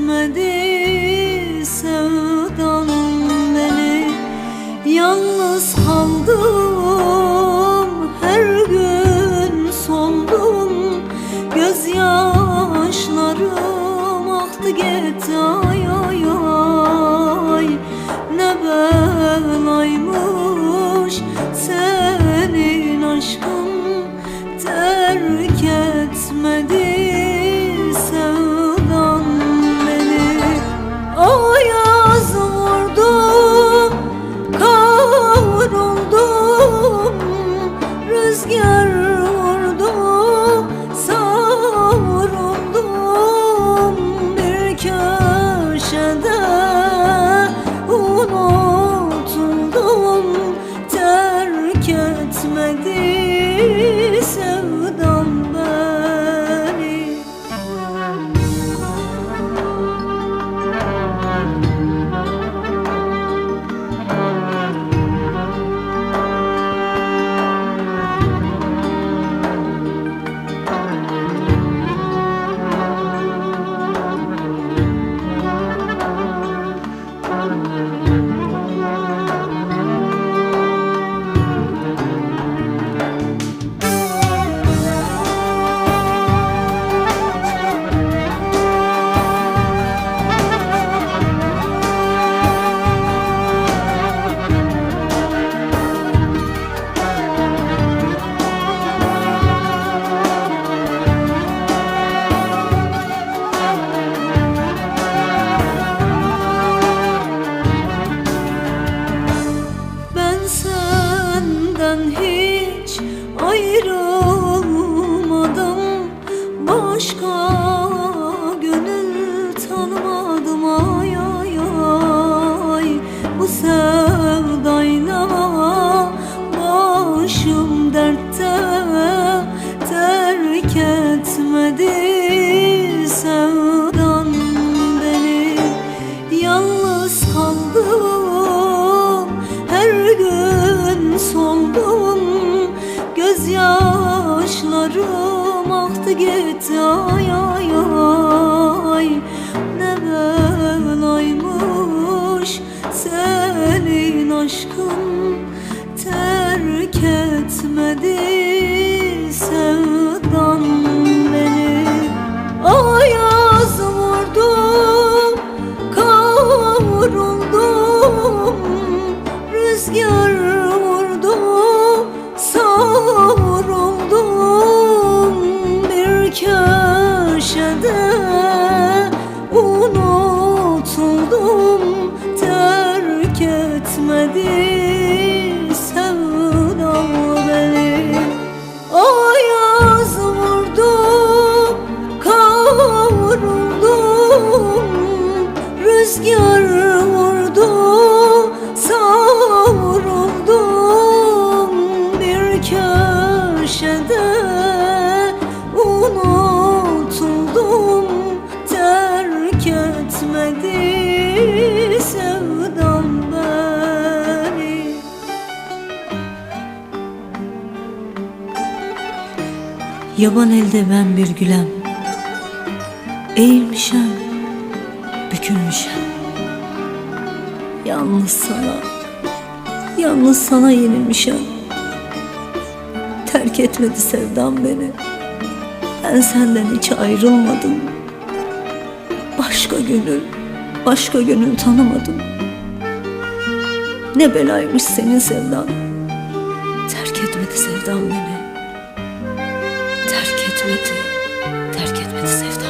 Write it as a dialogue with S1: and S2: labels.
S1: etmedi sevdan beni. Yalnız kaldım etmedi Sevdam beni ayrılmadım Aktı gitti ay ay ay. Ne belaymış senin aşkın? Terk etmedi sevdan etmedi sevdam beni. Ayaz vurdum kavruldum Rüzgar Yaban elde ben bir gülem Eğilmişem, bükülmüşem. Yalnız sana, yalnız sana yenilmişem. Terk etmedi sevdam beni. Ben senden hiç ayrılmadım. Başka gönül, başka gönül tanımadım. Ne belaymış senin sevdan. Terk etmedi sevdam beni terk etmedi, terk etmedi sevda.